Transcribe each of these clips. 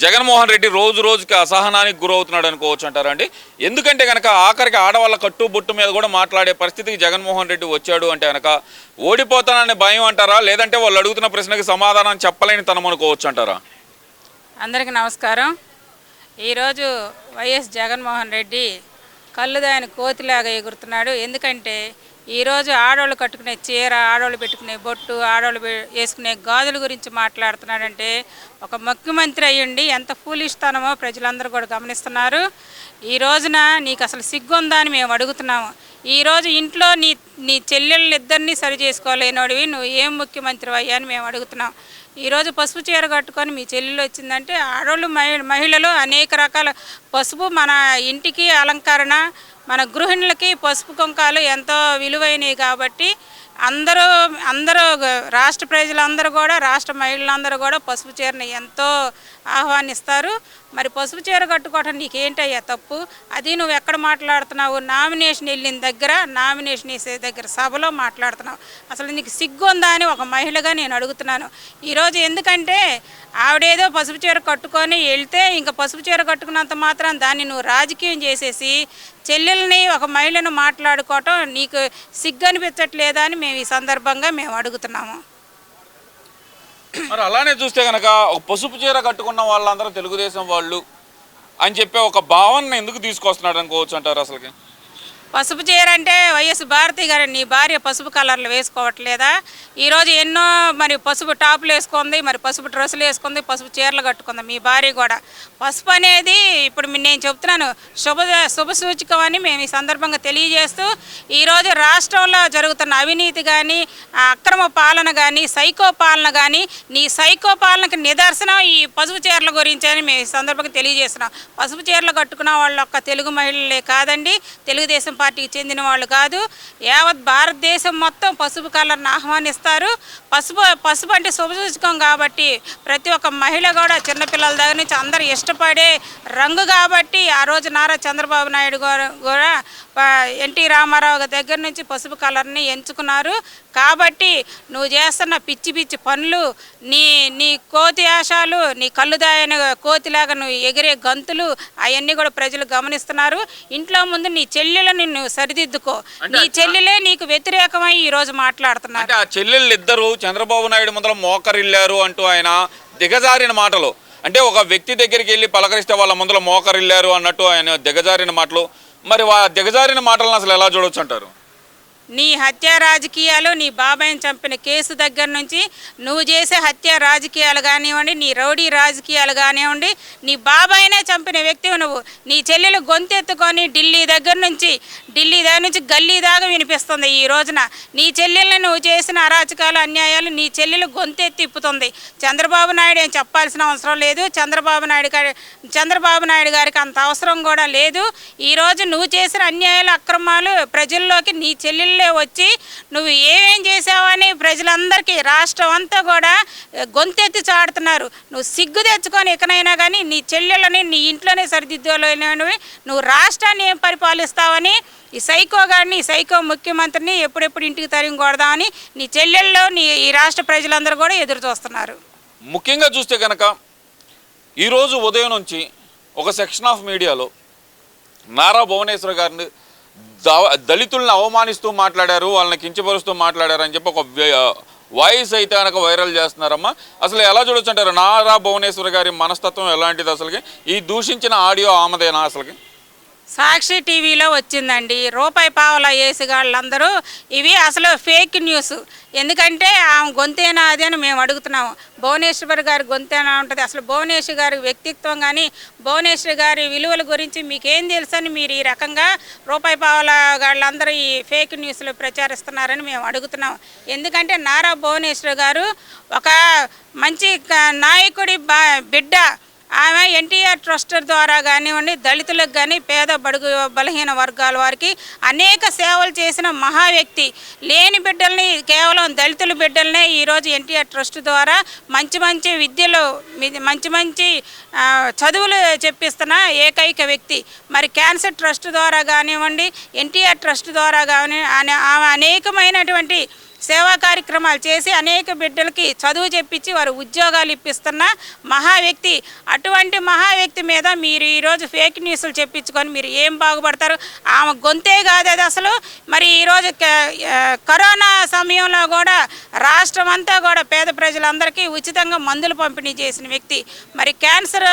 జగన్మోహన్ రెడ్డి రోజు రోజుకి అసహనానికి గురవుతున్నాడు అనుకోవచ్చు అంటారండి ఎందుకంటే కనుక ఆఖరికి ఆడవాళ్ళ కట్టు బొట్టు మీద కూడా మాట్లాడే పరిస్థితికి జగన్మోహన్ రెడ్డి వచ్చాడు అంటే కనుక ఓడిపోతాననే భయం అంటారా? లేదంటే వాళ్ళు అడుగుతున్న ప్రశ్నకి సమాధానం చెప్పలేని తనం అనుకోవచ్చు అంటారా? అందరికీ నమస్కారం. ఈరోజు వైఎస్ జగన్మోహన్ రెడ్డి కళ్ళుదాయని కోతిలాగా ఎగురుతున్నాడు. ఎందుకంటే ఈరోజు ఆడవాళ్ళు కట్టుకునే చీర ఆడవాళ్ళు పెట్టుకునే బొట్టు ఆడవాళ్ళు వేసుకునే గాజుల గురించి మాట్లాడుతున్నాడంటే ఒక ముఖ్యమంత్రి అయ్యండి ఎంత ఫూలిస్తానమో ప్రజలందరూ కూడా గమనిస్తున్నారు. ఈ రోజున నీకు అసలు సిగ్గుందా అని మేము అడుగుతున్నాము. ఈరోజు ఇంట్లో నీ నీ చెల్లెళ్ళిద్దరినీ సరి చేసుకోలేనోడివి నువ్వు ఏం ముఖ్యమంత్రి అయ్యా అని మేము అడుగుతున్నాం. ఈరోజు పసుపు చీర కట్టుకొని మీ చెల్లెలు వచ్చిందంటే ఆడవాళ్ళు మహి మహిళలు అనేక రకాల పసుపు మన ఇంటికి అలంకరణ మన గృహిణులకి పసుపు కుంకాలు ఎంతో విలువైనవి కాబట్టి అందరూ అందరూ రాష్ట్ర ప్రజలందరూ కూడా రాష్ట్ర మహిళలందరూ కూడా పసుపు చీరని ఎంతో ఆహ్వానిస్తారు. మరి పసుపు చీర కట్టుకోవటం నీకేంటయ్యా తప్పు? అది నువ్వు ఎక్కడ మాట్లాడుతున్నావు? నామినేషన్ వెళ్ళిన దగ్గర నామినేషన్ వేసే దగ్గర సభలో మాట్లాడుతున్నావు. అసలు నీకు సిగ్గు ఉందా అని ఒక మహిళగా నేను అడుగుతున్నాను. ఈరోజు ఎందుకంటే ఆవిడేదో పసుపు చీర కట్టుకొని వెళ్తే ఇంకా పసుపు చీర కట్టుకున్నంత మాత్రం దాన్ని నువ్వు రాజకీయం చేసేసి చెల్లెల్ని ఒక మహిళను మాట్లాడుకోవటం నీకు సిగ్గు అనిపించట్లేదా అని మేము ఈ సందర్భంగా మేము అడుగుతున్నాము. మరి అలానే చూస్తే కనుక ఒక పసుపు చీర కట్టుకున్న వాళ్ళందరూ తెలుగుదేశం వాళ్ళు అని చెప్పే ఒక భావన ఎందుకు తీసుకొస్తున్నాడు అనుకోవచ్చు అంటారు అసలుకి? పసుపు చీర అంటే వైఎస్ భారతి గారు నీ భార్య పసుపు కలర్లు వేసుకోవట్లేదా? ఈరోజు ఎన్నో మరి పసుపు టాపులు వేసుకుంది మరి పసుపు డ్రెస్సులు వేసుకుంది పసుపు చీరలు కట్టుకుంది మీ భార్య కూడా. పసుపు అనేది ఇప్పుడు నేను చెప్తున్నాను శుభ శుభ సూచకం అని మేము ఈ సందర్భంగా తెలియజేస్తూ ఈరోజు రాష్ట్రంలో జరుగుతున్న అవినీతి కానీ అక్రమ పాలన కానీ సైకో పాలన కానీ నీ సైకో పాలనకి నిదర్శనం ఈ పసుపు చీరల గురించి అని మేము ఈ సందర్భంగా తెలియజేస్తున్నాం. పసుపు చీరలు కట్టుకున్న వాళ్ళ ఒక్క తెలుగు మహిళలే కాదండి తెలుగుదేశం పార్టీకి చెందిన వాళ్ళు కాదు. యావత్ భారతదేశం మొత్తం పసుపు కలర్ని ఆహ్వానిస్తారు. పసుపు పసుపు అంటే శుభసూచకం కాబట్టి ప్రతి ఒక్క మహిళ కూడా చిన్నపిల్లల దగ్గర నుంచి అందరూ ఇష్టపడే రంగు కాబట్టి ఆ రోజు నారా చంద్రబాబు నాయుడు గారు కూడా ఎన్టీ రామారావు దగ్గర నుంచి పసుపు కలర్ని ఎంచుకున్నారు. కాబట్టి నువ్వు చేస్తున్న పిచ్చి పిచ్చి పనులు నీ నీ కోతి ఆశాలు నీ కళ్ళుదాయన కోతిలాగా నువ్వు ఎగిరే గంతులు అవన్నీ కూడా ప్రజలు గమనిస్తున్నారు. ఇంట్లో ముందు నీ చెల్లెలను నువ్వు సరిదిద్దుకో. నీ చెల్లెలే నీకు వ్యతిరేకమై ఈరోజు మాట్లాడుతున్నారు. అంటే ఆ చెల్లెళ్ళు ఇద్దరు చంద్రబాబు నాయుడు ముందర మోకరిల్లారు అంటూ ఆయన దిగజారిన మాటలు. అంటే ఒక వ్యక్తి దగ్గరికి వెళ్ళి పలకరిస్తే వాళ్ళ ముందర మోకరిల్లారు అన్నట్టు ఆయన దిగజారిన మాటలు. మరి దిగజారిన మాటలను అసలు ఎలా చూడొచ్చు అంటారు? నీ హత్య రాజకీయాలు నీ బాబాయ్ని చంపిన కేసు దగ్గర నుంచి నువ్వు చేసే హత్య రాజకీయాలు కానివ్వండి నీ రౌడీ రాజకీయాలు కానివ్వండి నీ బాబాయ్నే చంపిన వ్యక్తివి నువ్వు. నీ చెల్లెలు గొంతెత్తుకొని ఢిల్లీ దగ్గర నుంచి ఢిల్లీ దగ్గర నుంచి గల్లీ దాకా వినిపిస్తుంది ఈ రోజున. నీ చెల్లెల్ని నువ్వు చేసిన అరాచకాలు అన్యాయాలు నీ చెల్లెలు గొంతెత్తి తిప్పుతుంది చంద్రబాబు నాయుడు ఏం చెప్పాల్సిన అవసరం లేదు. చంద్రబాబు నాయుడు గారి చంద్రబాబు నాయుడు గారికి అంత అవసరం కూడా లేదు. ఈరోజు నువ్వు చేసిన అన్యాయాలు అక్రమాలు ప్రజల్లోకి నీ చెల్లెళ్ళు వచ్చి నువ్వు ఏమేం చేసావని ప్రజలందరికీ రాష్ట్రం అంతా కూడా గొంతెత్తి చాడుతున్నారు నువ్వు సిగ్గు తెచ్చుకొని ఎక్కనైనా కానీ నీ చెల్లెళ్ళని నీ ఇంట్లోనే సరిదిద్దులేనివి నువ్వు రాష్ట్రాన్ని ఏం పరిపాలిస్తావని ఈ సైకో గారిని ఈ సైకో ముఖ్యమంత్రిని ఎప్పుడెప్పుడు ఇంటికి తరిగి కొడదామని నీ చెల్లెళ్ళు నీ ఈ రాష్ట్ర ప్రజలందరూ కూడా ఎదురు చూస్తున్నారు. ముఖ్యంగా చూస్తే కనుక ఈరోజు ఉదయం నుంచి ఒక సెక్షన్ ఆఫ్ మీడియాలో నారా భువనేశ్వర్ గారిని దళితుల్ని అవమానిస్తూ మాట్లాడారు వాళ్ళని కించపరుస్తూ మాట్లాడారు అని చెప్పి ఒక వాయిస్ అయితే కనుక వైరల్ చేస్తున్నారమ్మా. అసలు ఎలా చూడొచ్చు అంటారు? నారా భువనేశ్వర్ గారి మనస్తత్వం ఎలాంటిది అసలుకి? ఈ దూషించిన ఆడియో ఆమెదేనా అసలుకి? సాక్షి టీవీలో వచ్చిందండి. రూపాయి పావుల వేసి వాళ్ళందరూ ఇవి అసలు ఫేక్ న్యూస్. ఎందుకంటే ఆమె గొంతేనా అది అని మేము అడుగుతున్నాము. భువనేశ్వర్ గారి గొంతేనా ఉంటుంది? అసలు భువనేశ్వర్ గారి వ్యక్తిత్వం కానీ భువనేశ్వర్ గారి విలువల గురించి మీకేం తెలుసని మీరు ఈ రకంగా రూపాయి పావుల వాళ్ళందరూ ఈ ఫేక్ న్యూస్లు ప్రచారిస్తున్నారని మేము అడుగుతున్నాం ఎందుకంటే నారా భువనేశ్వర్ గారు ఒక మంచి నాయకుడి బా బిడ్డ. ఆమె ఎన్టీఆర్ ట్రస్ట్ ద్వారా కానివ్వండి దళితులకు కానీ పేద బడుగు బలహీన వర్గాల వారికి అనేక సేవలు చేసిన మహా వ్యక్తి. లేని బిడ్డల్ని కేవలం దళితుల బిడ్డలనే ఈరోజు ఎన్టీఆర్ ట్రస్ట్ ద్వారా మంచి మంచి విద్యలు మంచి మంచి చదువులు చెప్పిస్తున్న ఏకైక వ్యక్తి. మరి క్యాన్సర్ ట్రస్ట్ ద్వారా కానివ్వండి ఎన్టీఆర్ ట్రస్ట్ ద్వారా కానీ ఆమె అనేకమైనటువంటి సేవా కార్యక్రమాలు చేసి అనేక బిడ్డలకి చదువు చెప్పించి వారు ఉద్యోగాలు ఇప్పిస్తున్న మహా వ్యక్తి అటువంటి మహా వ్యక్తి మీద మీరు ఈరోజు ఫేక్ న్యూస్లు చెప్పించుకొని మీరు ఏం బాగుపడతారు? ఆమె గొంతే కాదు అది అసలు. మరి ఈరోజు కరోనా సమయంలో కూడా రాష్ట్రం అంతా కూడా పేద ప్రజలందరికీ ఉచితంగా మందులు పంపిణీ చేసిన వ్యక్తి. మరి క్యాన్సర్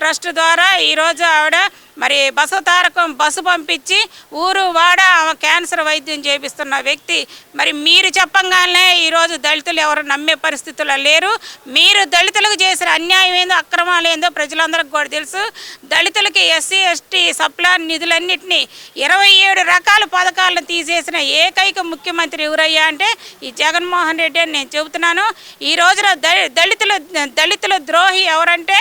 ట్రస్ట్ ద్వారా ఈరోజు ఆవిడ మరి బస్సు తారకం బస్సు పంపించి ఊరు వాడ ఆమె క్యాన్సర్ వైద్యం చేపిస్తున్న వ్యక్తి. మరి మీరు చెప్పంగానే ఈరోజు దళితులు ఎవరు నమ్మే పరిస్థితుల్లో లేరు. మీరు దళితులకు చేసిన అన్యాయం ఏందో అక్రమాలు ఏందో ప్రజలందరికీ కూడా తెలుసు. దళితులకి ఎస్సీ ఎస్టీ సప్లాన్ నిధులన్నింటినీ ఇరవై ఏడు రకాల పథకాలను తీసేసిన ఏకైక ముఖ్యమంత్రి ఎవరయ్యా అంటే ఈ జగన్మోహన్ రెడ్డి అని నేను చెబుతున్నాను. ఈ రోజున దళితుల దళితుల ద్రోహి ఎవరంటే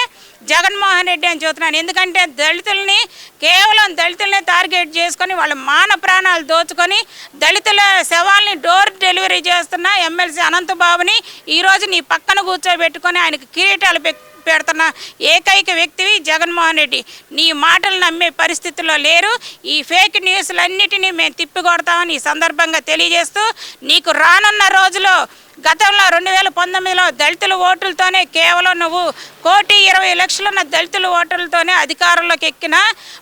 జగన్మోహన్ రెడ్డి అని చెబుతున్నాను. ఎందుకంటే దళితుల్ని కేవలం దళితుల్ని టార్గెట్ చేసుకొని వాళ్ళ మాన ప్రాణాలు దోచుకొని దళితుల శవాల్ని డోర్ డెలివరీ చేస్తున్న ఎమ్మెల్సీ అనంతబాబుని ఈరోజు నీ పక్కన కూర్చోబెట్టుకొని ఆయనకి కిరీటాలు పెడుతున్న ఏకైక వ్యక్తివి జగన్మోహన్ రెడ్డి. నీ మాటలు నమ్మే పరిస్థితుల్లో లేరు. ఈ ఫేక్ న్యూస్లన్నిటినీ మేము తిప్పికొడతామని ఈ సందర్భంగా తెలియజేస్తూ నీకు రానున్న రోజులో గతంలో రెండు వేల పంతొమ్మిదిలో దళితుల ఓటులతోనే కేవలం నువ్వు కోటి ఇరవై లక్షలున్న దళితుల ఓటులతోనే అధికారంలోకి ఎక్కిన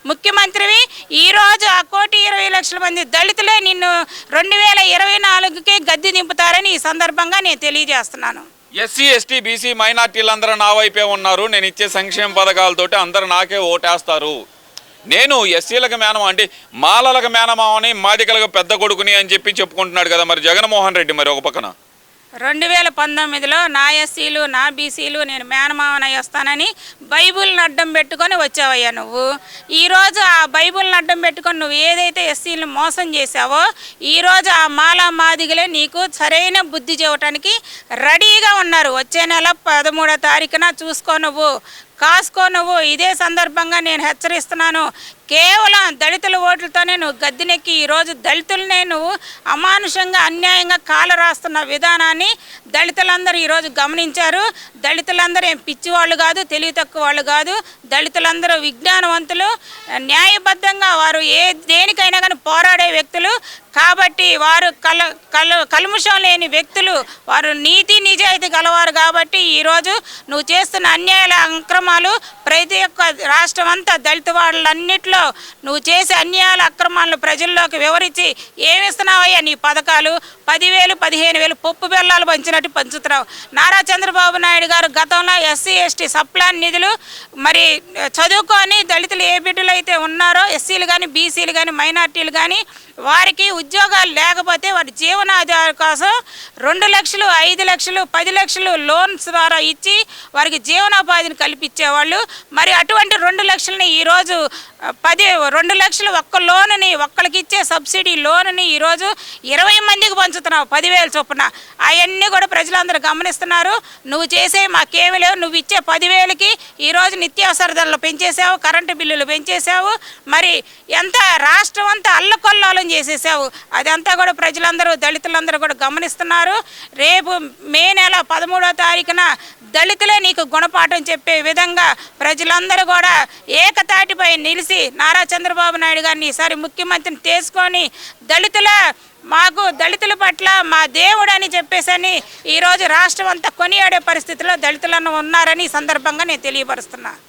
ముఖ్యమంత్రివి ఈరోజు ఆ కోటి ఇరవై లక్షల మంది దళితులే నిన్ను రెండు వేల ఇరవై నాలుగుకి గద్దె దింపుతారని ఈ సందర్భంగా నేను తెలియజేస్తున్నాను. ఎస్సీ ఎస్టీ బీసీ మైనార్టీలందరూ నా వైపే ఉన్నారు. నేను ఇచ్చే సంక్షేమ పథకాలతోటి అందరూ నాకే ఓటేస్తారు. నేను ఎస్సీలకు మేనమా అంటే మాలలకు మేనమావని మాదికలకు పెద్ద కొడుకుని అని చెప్పి చెప్పుకుంటున్నాడు కదా మరి జగన్మోహన్ రెడ్డి మరి ఒక పక్కన. రెండు వేల పంతొమ్మిదిలో నా ఎస్సీలు నా బీసీలు నేను మేనమావనై వస్తానని బైబుల్ని అడ్డం పెట్టుకొని వచ్చావయ్యా నువ్వు. ఈరోజు ఆ బైబుల్ని అడ్డం పెట్టుకొని నువ్వు ఏదైతే ఎస్సీలను మోసం చేశావో ఈరోజు ఆ మాలా మాదిగలే నీకు సరైన బుద్ధి చెప్పడానికి రెడీగా ఉన్నారు. వచ్చే నెల పదమూడో తారీఖున చూసుకో నువ్వు. కాసుకో నువ్వు. ఇదే సందర్భంగా నేను హెచ్చరిస్తున్నాను. కేవలం దళితుల ఓట్లతోనే నువ్వు గద్దెనెక్కి ఈరోజు దళితులనే నువ్వు అమానుషంగా అన్యాయంగా కాల రాస్తున్న విధానాన్ని దళితులందరూ ఈరోజు గమనించారు. దళితులందరూ ఏం పిచ్చివాళ్ళు కాదు తెలివి తక్కువ వాళ్ళు కాదు. దళితులందరూ విజ్ఞానవంతులు. న్యాయబద్ధంగా వారు ఏ దేనికైనా కానీ పోరాడే వ్యక్తులు. కాబట్టి వారు కల కల కల్ముషం లేని వ్యక్తులు. వారు నీతి నిజాయితీ గలవారు కాబట్టి ఈరోజు నువ్వు చేస్తున్న అన్యాయాల అక్రమాలు ప్రతి ఒక్క రాష్ట్రం అంతా దళిత వాళ్ళన్నింటిలో నువ్వు చేసే అన్యాయాల అక్రమాలను ప్రజల్లోకి వివరించి ఏమిస్తున్నావయ్యా నీ పథకాలు? పదివేలు పదిహేను వేలు పప్పు బెల్లాలు పంచినట్టు పంచుతున్నావు. నారా చంద్రబాబు నాయుడు గారు గతంలో ఎస్సీ ఎస్టీ సప్లాన్ నిధులు మరి చదువుకొని దళితులు ఏ బిడ్డలు అయితే ఉన్నారో ఎస్సీలు కానీ బీసీలు కానీ మైనార్టీలు కానీ వారికి ఉద్యోగాలు లేకపోతే వారి జీవనాధార కోసం రెండు లక్షలు ఐదు లక్షలు పది లక్షలు లోన్స్ ద్వారా ఇచ్చి వారికి జీవనోపాధిని కల్పించేవాళ్ళు. మరి అటువంటి రెండు లక్షలని ఈరోజు పది రెండు లక్షలు ఒక్క లోనుని ఒక్కరికి ఇచ్చే సబ్సిడీ లోనుని ఈరోజు ఇరవై మందికి పంచుతున్నావు పదివేలు చొప్పున. అవన్నీ కూడా ప్రజలందరూ గమనిస్తున్నారు. నువ్వు చేసే మాకేమీ లేవు. నువ్వు ఇచ్చే పదివేలకి ఈరోజు నిత్యావసర ధరలు పెంచేసావు కరెంటు బిల్లులు పెంచేసావు మరి ఎంత రాష్ట్రం అంతా అల్లకొల్లాలు చేసేసావు. అదంతా కూడా ప్రజలందరూ దళితులందరూ కూడా గమనిస్తున్నారు. రేపు మే నెల పదమూడో తారీఖున దళితులే నీకు గుణపాఠం చెప్పే విధంగా ప్రజలందరూ కూడా ఏకతాటిపై నిలిచి నారా చంద్రబాబు నాయుడు గారిని ఈసారి ముఖ్యమంత్రిని తీసుకొని దళితుల మాకు దళితుల పట్ల మా దేవుడు అని చెప్పేసని ఈరోజు రాష్ట్రం అంతా కొనియాడే పరిస్థితిలో దళితులను ఉన్నారని సందర్భంగా నేను తెలియపరుస్తున్నా.